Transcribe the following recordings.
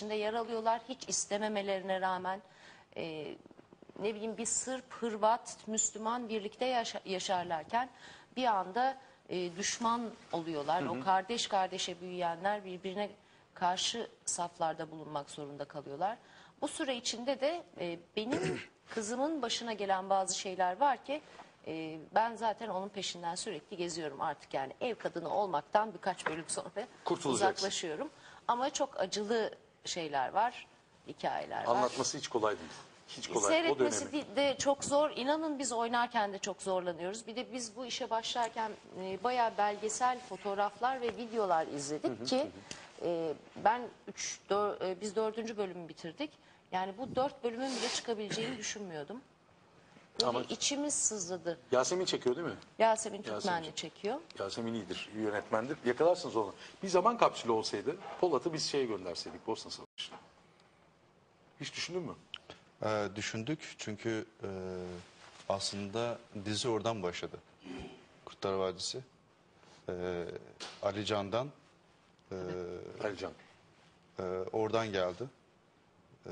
içinde yer alıyorlar. Hiç istememelerine rağmen e, ne bileyim bir Sırp, Hırvat, Müslüman birlikte yaşa- yaşarlarken bir anda e, düşman oluyorlar. O kardeş kardeşe büyüyenler birbirine karşı saflarda bulunmak zorunda kalıyorlar. Bu süre içinde de e, benim kızımın başına gelen bazı şeyler var ki e, ben zaten onun peşinden sürekli geziyorum artık yani ev kadını olmaktan birkaç bölüm sonra uzaklaşıyorum. Ama çok acılı şeyler var, hikayeler var. Anlatması hiç kolay değil. Hiç kolay. O Seyretmesi dönemi. de- çok zor. İnanın biz oynarken de çok zorlanıyoruz. Bir de biz bu işe başlarken e, bayağı belgesel fotoğraflar ve videolar izledik ki e, ben üç, dör- e, biz dördüncü bölümü bitirdik. Yani bu dört bölümün bile çıkabileceğini düşünmüyordum. Böyle Ama- içimiz sızladı. Yasemin çekiyor değil mi? Yasemin Türkmenli Yasemin. çekiyor. Yasemin iyidir, yönetmendir. Yakalarsınız onu. Bir zaman kapsülü olsaydı Polat'ı biz şeye gönderseydik Bosna Savaşı'na. Hiç düşündün mü? Ee, düşündük çünkü e, aslında dizi oradan başladı. Kurtlar Vadisi. Ee, Ali Can'dan Alican. e, oradan geldi. Ee,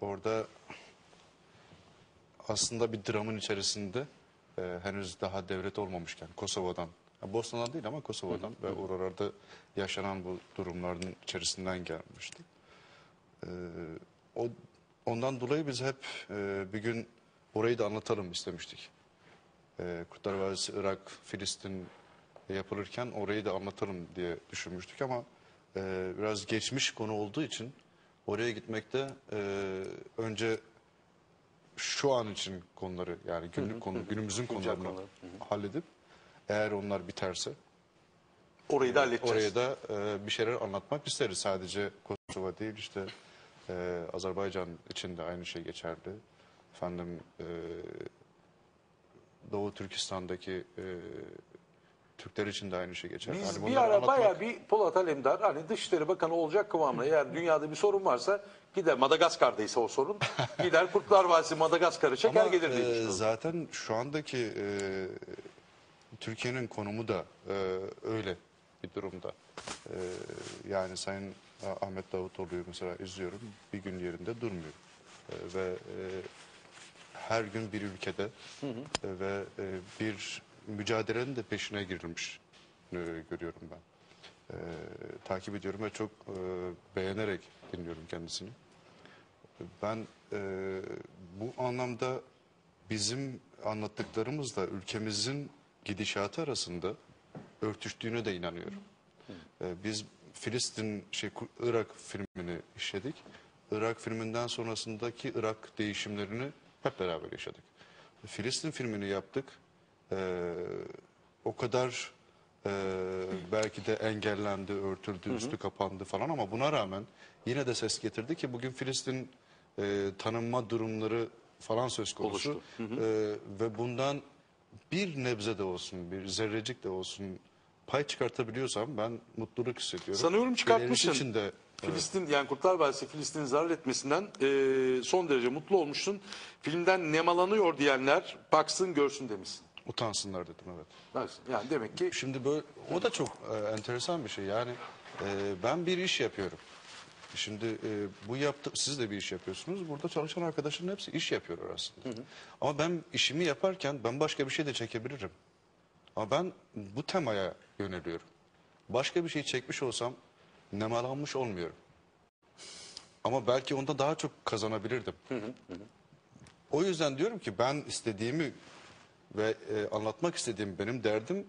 orada aslında bir dramın içerisinde e, henüz daha devlet olmamışken Kosova'dan, ya Bosna'dan değil ama Kosova'dan ve oralarda yaşanan bu durumların içerisinden gelmişti. Ee, o ondan dolayı biz hep e, bir gün orayı da anlatalım istemiştik. E, Kurtlar Vadisi, Irak, Filistin yapılırken orayı da anlatalım diye düşünmüştük ama e, biraz geçmiş konu olduğu için oraya gitmekte e, önce şu an için konuları yani günlük konu, günümüzün Güncel konularını konuları. halledip eğer onlar biterse Orayı da halledeceğiz. Oraya da e, bir şeyler anlatmak isteriz. Sadece Kosova değil işte e, Azerbaycan için de aynı şey geçerli. Efendim e, Doğu Türkistan'daki e, Türkler için de aynı şey geçerli. Biz Hani bir ara anlatmak- bayağı bir Polat Alemdar hani Dışişleri Bakanı olacak kıvamına eğer dünyada bir sorun varsa gider Madagaskar'daysa o sorun gider Kurtlar Vadisi Madagaskar'ı çeker Ama gelir diye e, zaten şu andaki e, Türkiye'nin konumu da e, öyle bir durumda. E, yani Sayın Ahmet Davutoğlu'yu mesela izliyorum bir gün yerinde durmuyor. E, ve e, her gün bir ülkede e, ve e, bir mücadelenin de peşine girilmiş e, görüyorum ben. E, takip ediyorum ve çok e, beğenerek dinliyorum kendisini. Ben e, bu anlamda bizim anlattıklarımızla ülkemizin gidişatı arasında örtüştüğüne de inanıyorum. E, biz Filistin, şey, Irak filmini işledik. Irak filminden sonrasındaki Irak değişimlerini hep beraber yaşadık. Filistin filmini yaptık. E, o kadar e, belki de engellendi, örtüldü, üstü kapandı falan ama buna rağmen yine de ses getirdi ki bugün Filistin e, tanınma durumları falan söz konusu. Oluştu. E, ve bundan bir nebze de olsun, bir zerrecik de olsun pay çıkartabiliyorsam ben mutluluk hissediyorum. Sanıyorum çıkartmışsın. İçin de Filistin yani Kurtlar Vadisi Filistin'i zarar etmesinden e, son derece mutlu olmuşsun. Filmden nemalanıyor diyenler baksın görsün demişsin. Utansınlar dedim evet. Baksın. Yani demek ki Şimdi böyle o da çok e, enteresan bir şey. Yani e, ben bir iş yapıyorum. Şimdi e, bu yaptı siz de bir iş yapıyorsunuz. Burada çalışan arkadaşların hepsi iş yapıyorlar aslında. Ama ben işimi yaparken ben başka bir şey de çekebilirim. Ama ben bu temaya yöneliyorum. Başka bir şey çekmiş olsam nemalanmış olmuyorum. Ama belki onda daha çok kazanabilirdim. O yüzden diyorum ki ben istediğimi ve e, anlatmak istediğim benim derdim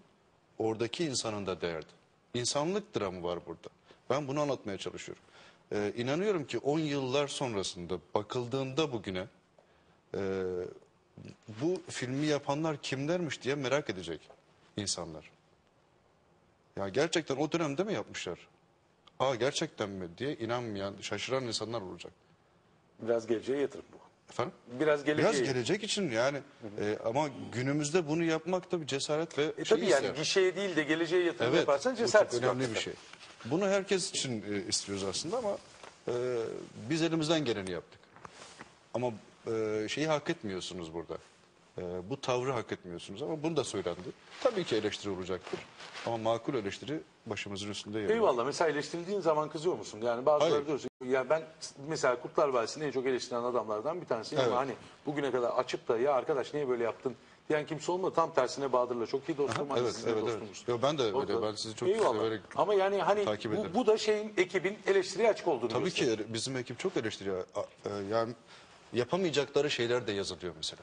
oradaki insanın da derdi. İnsanlık dramı var burada. Ben bunu anlatmaya çalışıyorum. E, inanıyorum ki 10 yıllar sonrasında bakıldığında bugüne e, bu filmi yapanlar kimlermiş diye merak edecek insanlar. Ya gerçekten o dönemde mi yapmışlar? Aa gerçekten mi diye inanmayan, şaşıran insanlar olacak. biraz geleceğe yatırım bu. Efendim? Biraz geleceğe. Biraz gelecek için yani e, ama günümüzde bunu yapmak da bir cesaret ve E şey tabii yani ister. gişeye değil de geleceğe yatırım Evet, yaparsan cesaret istiyor önemli bir şey. Bunu herkes için e, istiyoruz aslında ama e, biz elimizden geleni yaptık. Ama e, şeyi hak etmiyorsunuz burada. E, bu tavrı hak etmiyorsunuz ama bunu da söylendi. Tabii ki eleştiri olacaktır. Ama makul eleştiri başımızın üstünde yer. alıyor. Eyvallah mesela eleştirildiğin zaman kızıyor musun? Yani bazıları Hayır. diyorsun ya ben mesela Kurtlar Vadisi'ni en çok eleştiren adamlardan bir tanesiyim Evet. ama hani bugüne kadar açıp da ya arkadaş niye böyle yaptın diyen kimse olmadı. Tam tersine Bahadır'la çok iyi dostum. hani evet, evet, evet. dostunuz. Yo, ben de öyle. Ben sizi çok Eyvallah. severek Ama yani hani takip ederim. bu, bu da şeyin ekibin eleştiriye açık olduğunu Tabii gösteriyor. ki bizim ekip çok eleştiriyor. E, Yani yapamayacakları şeyler de yazılıyor mesela.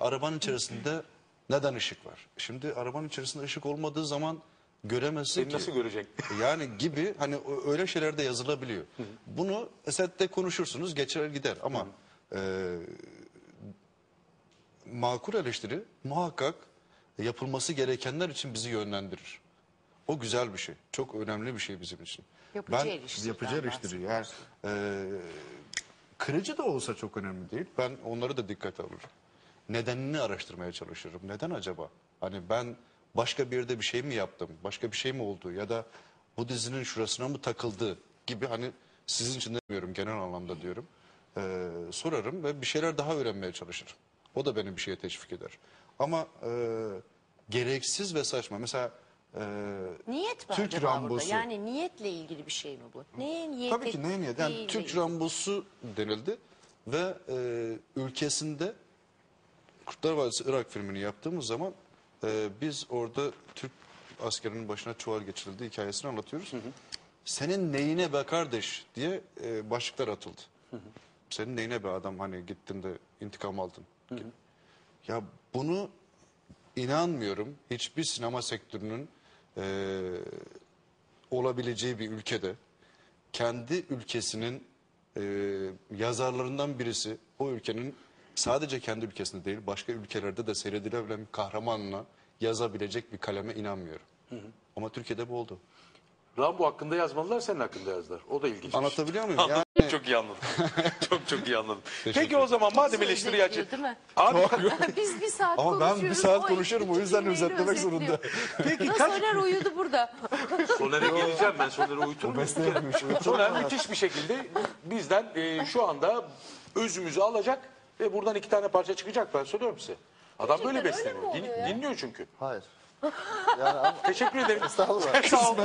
Arabanın içerisinde neden ışık var? Şimdi arabanın içerisinde ışık olmadığı zaman göremezsin Seni ki. nasıl görecek? Yani gibi hani öyle şeyler de yazılabiliyor. Bunu sette konuşursunuz geçer gider ama e, makul eleştiri muhakkak yapılması gerekenler için bizi yönlendirir. O güzel bir şey. Çok önemli bir şey bizim için. Yapıcı eleştiriden Yapıcı eleştiri. Yani, e, kırıcı da olsa çok önemli değil. Ben onları da dikkate alırım. Nedenini araştırmaya çalışırım. Neden acaba? Hani ben başka bir yerde bir şey mi yaptım? Başka bir şey mi oldu? Ya da bu dizinin şurasına mı takıldı? Gibi hani sizin için demiyorum genel anlamda diyorum. E, sorarım ve bir şeyler daha öğrenmeye çalışırım. O da beni bir şeye teşvik eder. Ama e, gereksiz ve saçma. Mesela e, Niyet mi Türk acaba burada? Rambosu. Yani niyetle ilgili bir şey mi bu? Neye niyet Tabii ki neye niyet? Yani Türk. Rambosu denildi ve e, ülkesinde Kurtlar Vadisi Irak filmini yaptığımız zaman e, biz orada Türk askerinin başına çuval geçirildi hikayesini anlatıyoruz. Senin neyine be kardeş diye e, başlıklar atıldı. Senin neyine be adam hani gittin de intikam aldın. gibi. Ya bunu inanmıyorum hiçbir sinema sektörünün e, olabileceği bir ülkede kendi ülkesinin e, yazarlarından birisi o ülkenin sadece kendi ülkesinde değil başka ülkelerde de seyredilebilen bir kahramanla yazabilecek bir kaleme inanmıyorum. Ama Türkiye'de bu oldu. Rambo hakkında yazmadılar senin hakkında yazdılar. O da ilginç. Anlatabiliyor muyum? Yani Çok iyi anladım. çok çok iyi anladım. Peki o zaman madem değil mi? Abi Biz bir saat Ama ben bir konuşuyoruz, saat o konuşuyorum, o yüzden özetlemek zorunda. peki kaç Soner uyudu burada. Soner'e geleceğim ben Soner'e uyuturum. Soner müthiş bir şekilde bizden e, şu anda özümüzü alacak ve buradan iki tane parça çıkacak ben söylüyorum size. Adam böyle mi besleniyor. Din- oluyor ya? dinliyor çünkü. Hayır. Yani ama Teşekkür ederim. Estağfurullah. Sağ ol.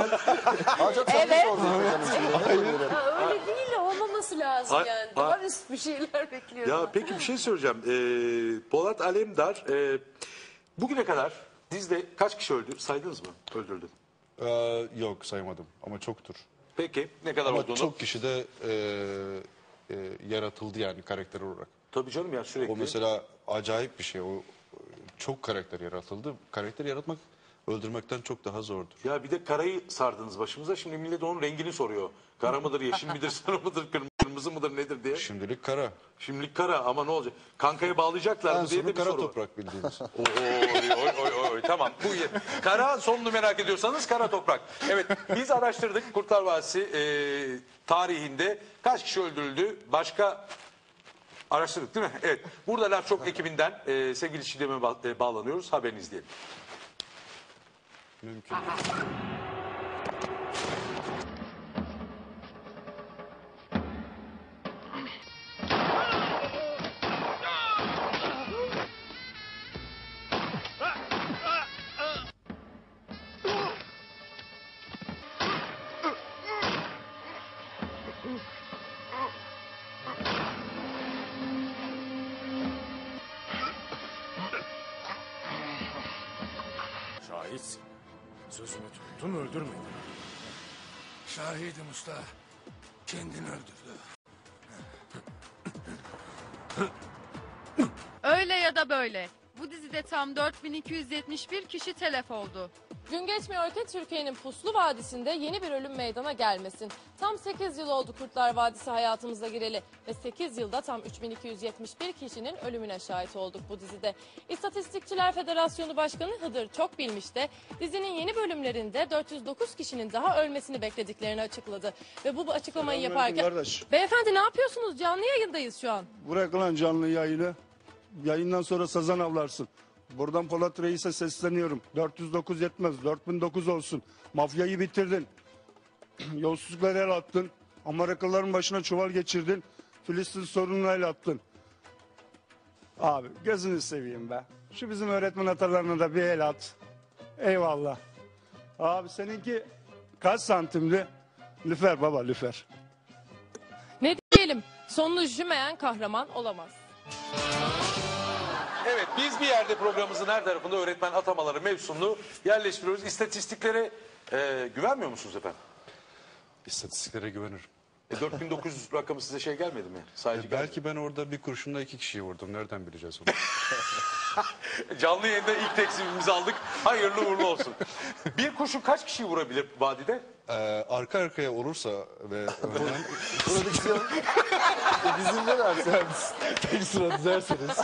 ancak sen Evet. sordun hocam. Ha, öyle değil olmaması lazım Ay- yani. ay- Daha üst bir şeyler bekliyorum. Ya peki bir şey söyleyeceğim. Ee, Polat Alemdar e, bugüne kadar dizide kaç kişi öldü? Saydınız mı? Öldürdü. e, yok saymadım ama çoktur. Peki ne kadar Ama olduğunu? çok kişi de e, e, yaratıldı yani karakter olarak. Tabii canım ya sürekli. O mesela acayip bir şey. O çok karakter yaratıldı. Karakter yaratmak öldürmekten çok daha zordur. Ya bir de karayı sardınız başımıza. Şimdi millet onun rengini soruyor. Kara mıdır, yeşil midir, sarı mıdır, kırm- kırmızı mıdır nedir diye. Şimdilik kara. Şimdilik kara ama ne olacak? Kankaya bağlayacaklar mı diye de bir kara soru. var. toprak bildiğimiz. Oy, oy, oy, oy, tamam. Bu ye- kara sonunu merak ediyorsanız kara toprak. Evet biz araştırdık Kurtlar Vadisi e, tarihinde kaç kişi öldürüldü? Başka araştırdık değil mi? Evet. Burada Laf Çok ekibinden e, sevgili Çiğdem'e ba- e, bağlanıyoruz. Haberinizi izleyelim. Mümkün değil. Sözünü tuttun öldürmedin. Şahidim usta. Kendini öldürdü. Öyle ya da böyle. Bu dizide tam 4271 kişi telef oldu. Gün geçmiyor ki Türkiye'nin Puslu Vadisi'nde yeni bir ölüm meydana gelmesin. Tam 8 yıl oldu Kurtlar Vadisi hayatımıza gireli ve 8 yılda tam 3271 kişinin ölümüne şahit olduk bu dizide. İstatistikçiler Federasyonu Başkanı Hıdır çok bilmiş de dizinin yeni bölümlerinde 409 kişinin daha ölmesini beklediklerini açıkladı. Ve bu açıklamayı Selamünaleyküm yaparken... kardeş. Beyefendi ne yapıyorsunuz? Canlı yayındayız şu an. Bırak lan canlı yayını. Yayından sonra sazan avlarsın. Buradan Polat Reis'e sesleniyorum. 409 yetmez. 4009 olsun. Mafyayı bitirdin. Yolsuzlukları el attın. Amerikalıların başına çuval geçirdin. Filistin sorununa el attın. Abi gözünü seveyim be. Şu bizim öğretmen atalarına da bir el at. Eyvallah. Abi seninki kaç santimdi? Lüfer baba lüfer. Ne diyelim? Sonunu üşümeyen kahraman olamaz. Evet biz bir yerde programımızın her tarafında öğretmen atamaları mevzusunu yerleştiriyoruz. İstatistiklere e, güvenmiyor musunuz efendim? İstatistiklere güvenirim. E, 4900 rakamı size şey gelmedi mi? Sadece gelmedi. Belki ben orada bir kurşunla iki kişiyi vurdum. Nereden bileceğiz onu? Canlı yayında ilk teksibimizi aldık. Hayırlı uğurlu olsun. Bir kurşun kaç kişiyi vurabilir vadide? Ee, arka arkaya olursa ve önden Prodüksiyon. Bizim ne dersen? tek sıra dizerseniz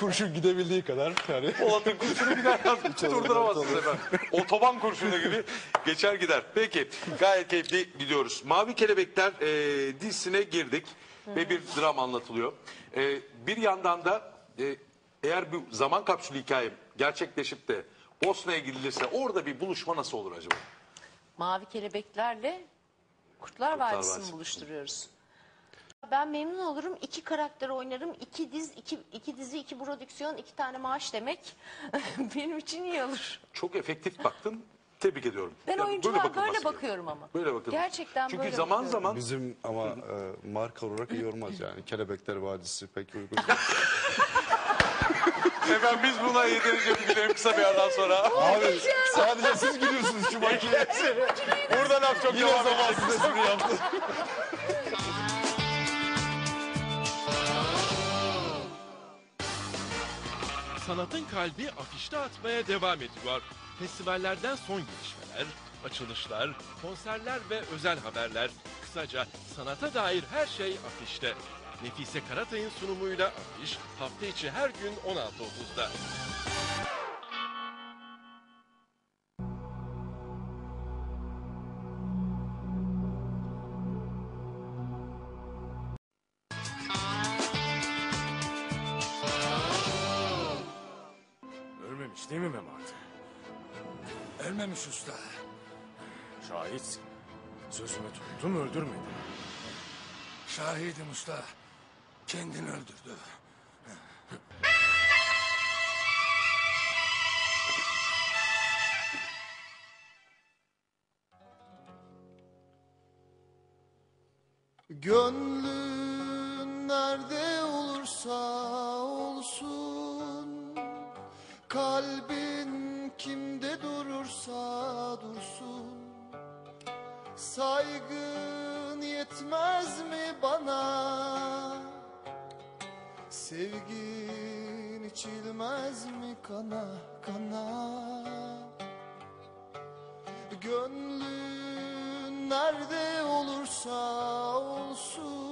kurşun gidebildiği kadar yani Polat'ın kurşunu gider. Durduramazsınız efendim. Otoban kurşunu gibi geçer gider. Peki gayet keyifli gidiyoruz. Mavi Kelebekler e, dizisine girdik ve bir dram anlatılıyor. E, bir yandan da e, eğer bir zaman kapsülü hikayem gerçekleşip de Bosna'ya gidilirse orada bir buluşma nasıl olur acaba? Mavi kelebeklerle Kurtlar, Kurtlar Vadisi'ni Vadisi. buluşturuyoruz. Ben memnun olurum. İki karakter oynarım. iki diz, iki, iki dizi, iki prodüksiyon, iki tane maaş demek. Benim için iyi olur. Çok efektif baktın. Tebrik ediyorum. Ben Yani oyuncular böyle, bakılması gerekiyor. bakıyorum ama. Böyle bakılır. Gerçekten Çünkü böyle zaman bakıyorum. zaman bizim ama e, marka olarak iyi olmaz yani. Kelebekler Vadisi pek uygun. efendim biz buna yeterince bir gidelim kısa bir aradan sonra. Abi sadece siz gülüyorsunuz şu makineye. Burada laf çok devam edecek. espri yaptım. Sanatın kalbi afişte atmaya devam ediyor. Festivallerden son gelişmeler, açılışlar, konserler ve özel haberler. Kısaca sanata dair her şey afişte. Nefise Karatay'ın sunumuyla afiş hafta içi her gün 16.30'da. Ölmemiş değil mi Memati? Ölmemiş usta. Şahitsin. Sözümü tuttum öldürmedin. Şahidim usta. Kendini öldürdü. Gönlün nerede olursa olsun Kalbin kimde durursa dursun Saygın yetmez mi bana Sevgin içilmez mi kana kana? Gönlün nerede olursa olsun